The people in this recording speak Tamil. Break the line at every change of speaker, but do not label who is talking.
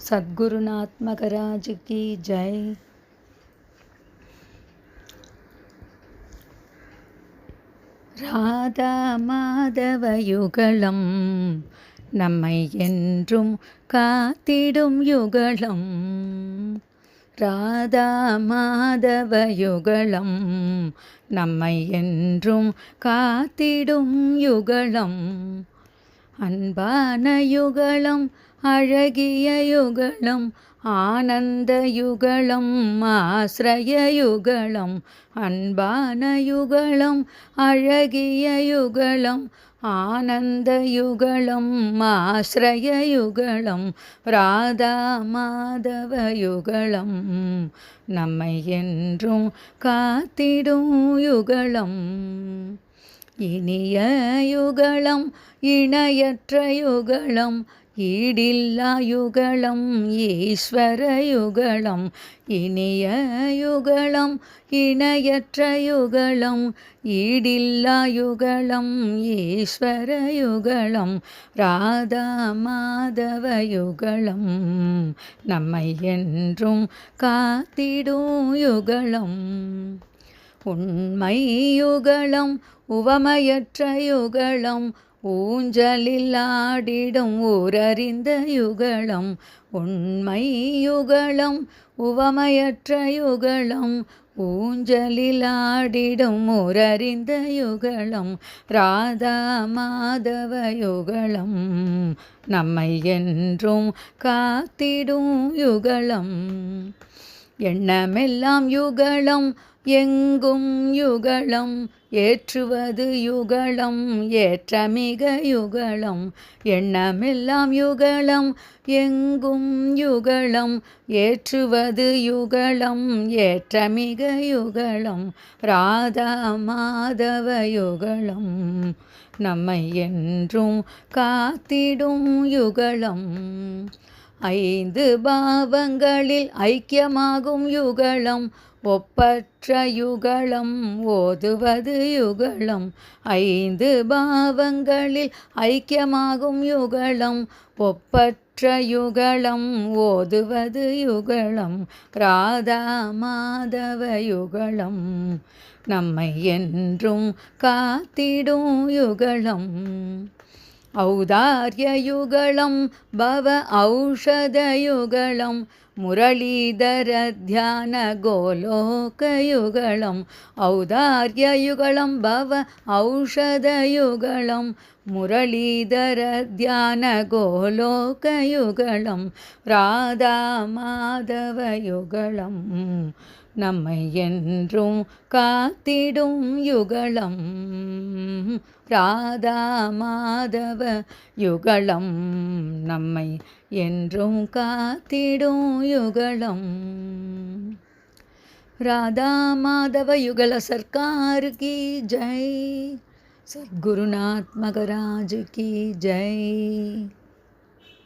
सद्गुरुनाथ मगराज की जय ராதா மாதவ யுகலம் நம்மை என்றும் காத்திடும் யுகலம் ராதா மாதவ யுகலம் நம்மை என்றும் காத்திடும் யுகலம் அன்பான யுகலம் அழகிய யுகலம் ஆனந்த யுகலம் ஆசிரய யுகலம் அன்பான யுகலம் அழகிய யுகலம் ஆனந்த யுகலம் ஆசிரய யுகலம் ராதா மாதவ யுகலம். நம்மை என்றும் காத்திடும் யுகலம். இனிய யுகலம் இணையற்ற யுகலம் ஈடில்லா யுகலம் ஈஸ்வர யுகளம் இனிய யுகளம் இணையற்ற யுகளம் ஈடில்லா யுகலம் ஈஸ்வர யுகளம் ராதா மாதவ யுகளம் நம்மை என்றும் காத்திடும் யுகளம் உண்மை யுகளம் உவமையற்ற யுகளம் ஊஞ்சலில் ஆடிடும் ஊரறிந்த யுகளம் உண்மை யுகளம் உவமையற்ற யுகளம் ஊஞ்சலில் ஆடிடும் ஊரறிந்த யுகளம் ராதா மாதவ யுகளம் நம்மை என்றும் காத்திடும் யுகளம் எண்ணமெல்லாம் யுகளம் எங்கும் யுகளம் ஏற்றுவது யுகளம் ஏற்றமிக யுகளம் எண்ணமெல்லாம் யுகளம் எங்கும் யுகளம் ஏற்றுவது யுகளம் ஏற்றமிக யுகளம் ராதா மாதவ யுகளம் நம்மை என்றும் காத்திடும் யுகளம் ஐந்து பாவங்களில் ஐக்கியமாகும் யுகலம் ஒப்பற்ற யுகலம் ஓதுவது யுகலம். ஐந்து பாவங்களில் ஐக்கியமாகும் யுகலம் ஒப்பற்ற யுகலம் ஓதுவது யுகலம். ராதா மாதவ யுகலம் நம்மை என்றும் காத்திடும் யுகலம். ഔദാര്യയുഗളം ഭവ ഔഷധയുഗളം മുരളീധര ധ്യാന ഗോലോകയുഗളം ഔദാര്യയുഗളം ഭവ ഔഷധയുഗളം ஔதார்யயுகலம் பவ ஔஷதயுகலம் முரளீதர தியான கோலோகயுகலம் ராதா நம்மை என்றும் காத்திடும் யுகலம் ராதா மாதவ யுகலம் நம்மை என்றும் காத்திடும் யுகலம் ராதா மாதவ யுகல சர்க்கார் கி ஜெய் சத்குருநாத் மகராஜ் கி ஜெய்